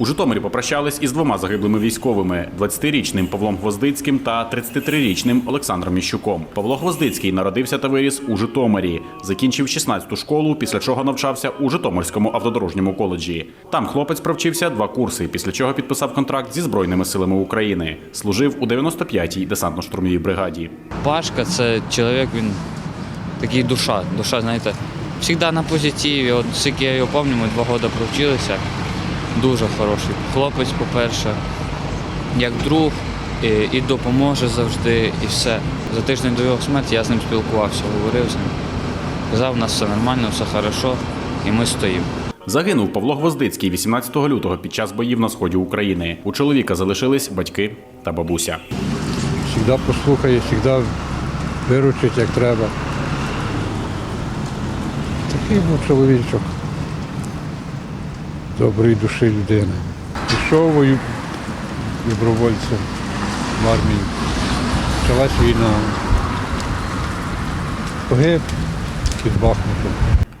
У Житомирі попрощались із двома загиблими військовими: 20-річним Павлом Гвоздицьким та 33-річним Олександром Міщуком. Павло Гвоздицький народився та виріс у Житомирі. Закінчив 16-ту школу, після чого навчався у Житомирському автодорожньому коледжі. Там хлопець провчився два курси, після чого підписав контракт зі збройними силами України. Служив у 95-й десантно-штурмовій бригаді. Пашка це чоловік, він такий душа. Душа, знаєте, завжди на позитиві. От скільки я його пам'ятаю, ми два роки провчилися. Дуже хороший хлопець, по-перше, як друг, і, і допоможе завжди, і все. За тиждень до його смерті я з ним спілкувався, говорив з ним. Казав, у нас все нормально, все хорошо, і ми стоїмо. Загинув Павло Гвоздицький 18 лютого під час боїв на сході України. У чоловіка залишились батьки та бабуся. Завжди послухає, завжди виручить, як треба. Такий був чоловічок. Доброї душі людина. Пішов вою добровольцем в армії. Почалась війна. Погиб під Бахмутом.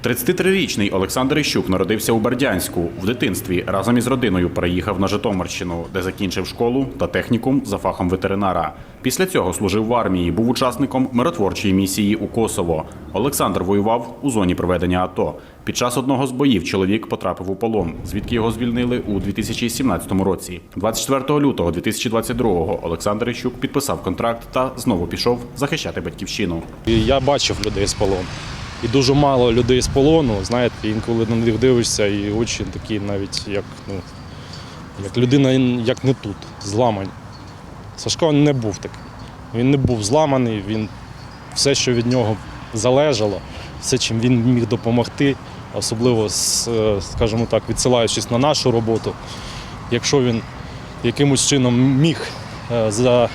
33-річний Олександр Іщук народився у Бердянську. В дитинстві разом із родиною переїхав на Житомирщину, де закінчив школу та технікум за фахом ветеринара. Після цього служив в армії, був учасником миротворчої місії у Косово. Олександр воював у зоні проведення АТО. Під час одного з боїв чоловік потрапив у полон, звідки його звільнили у 2017 році. 24 лютого 2022 Олександр Іщук підписав контракт та знову пішов захищати батьківщину. Я бачив людей з полону. І дуже мало людей з полону, знаєте, інколи на них дивишся, і очі такі навіть як, ну, як людина як не тут, зламані. Сашко не був таким. Він не був зламаний, він все, що від нього залежало, все, чим він міг допомогти, особливо, е, скажімо так, відсилаючись на нашу роботу. Якщо він якимось чином міг е, за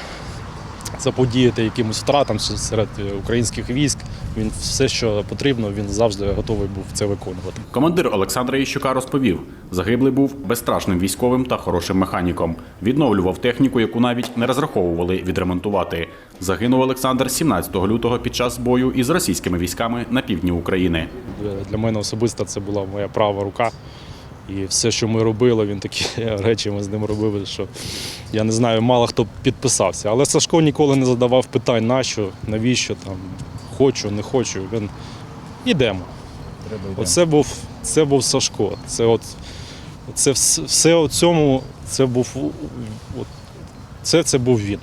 заподіяти якимось втратам серед українських військ. Він все, що потрібно, він завжди готовий був це виконувати. Командир Олександра Іщука розповів, загиблий був безстрашним військовим та хорошим механіком. Відновлював техніку, яку навіть не розраховували відремонтувати. Загинув Олександр 17 лютого під час бою із російськими військами на півдні України. Для мене особисто це була моя права рука. І все, що ми робили, він такі речі ми з ним робили, що я не знаю, мало хто підписався. Але Сашко ніколи не задавав питань, нащо, навіщо там, хочу, не хочу. Він ідемо. Оце був, це був Сашко. Це от, це все, все у цьому це був от, це, це був він.